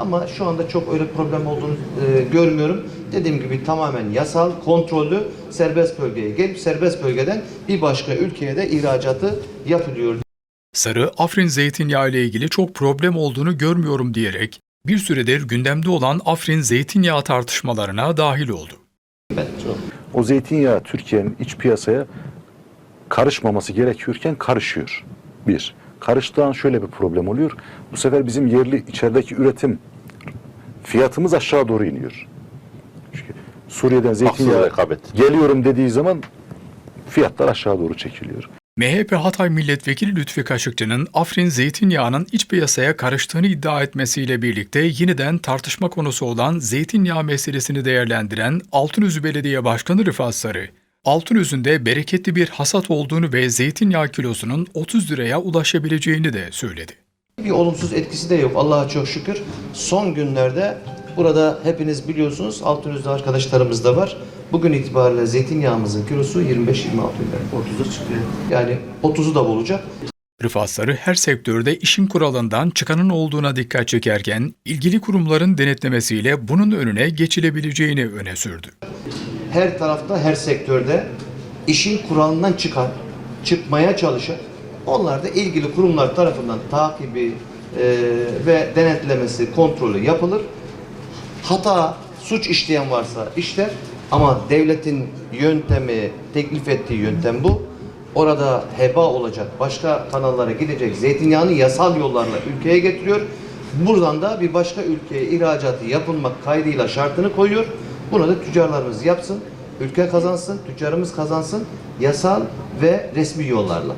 Ama şu anda çok öyle problem olduğunu e, görmüyorum. Dediğim gibi tamamen yasal, kontrollü serbest bölgeye gelip serbest bölgeden bir başka ülkeye de ihracatı yapılıyor. Sarı, Afrin zeytinyağı ile ilgili çok problem olduğunu görmüyorum diyerek bir süredir gündemde olan Afrin zeytinyağı tartışmalarına dahil oldu. O zeytinyağı Türkiye'nin iç piyasaya karışmaması gerekiyorken karışıyor. Bir. Karıştığı an şöyle bir problem oluyor. Bu sefer bizim yerli içerideki üretim fiyatımız aşağı doğru iniyor. Çünkü Suriye'den zeytinyağı geliyorum dediği zaman fiyatlar aşağı doğru çekiliyor. MHP Hatay Milletvekili Lütfi Kaşıkçı'nın Afrin zeytinyağının iç piyasaya karıştığını iddia etmesiyle birlikte yeniden tartışma konusu olan zeytinyağı meselesini değerlendiren Altınözü Belediye Başkanı Rıfat Sarı, Altınözü'nde bereketli bir hasat olduğunu ve zeytinyağı kilosunun 30 liraya ulaşabileceğini de söyledi. Bir olumsuz etkisi de yok Allah'a çok şükür. Son günlerde burada hepiniz biliyorsunuz Altınöz'de arkadaşlarımız da var. Bugün itibariyle zeytinyağımızın kilosu 25-26 lira. 30'a çıkıyor. Yani 30'u da bulacak. Rıfat Sarı her sektörde işin kuralından çıkanın olduğuna dikkat çekerken ilgili kurumların denetlemesiyle bunun önüne geçilebileceğini öne sürdü. her tarafta, her sektörde işin kuralından çıkan, çıkmaya çalışan, onlar da ilgili kurumlar tarafından takibi e, ve denetlemesi, kontrolü yapılır. Hata, suç işleyen varsa işler ama devletin yöntemi, teklif ettiği yöntem bu. Orada heba olacak, başka kanallara gidecek zeytinyağını yasal yollarla ülkeye getiriyor. Buradan da bir başka ülkeye ihracatı yapılmak kaydıyla şartını koyuyor. Bunu da tüccarlarımız yapsın, ülke kazansın, tüccarımız kazansın yasal ve resmi yollarla.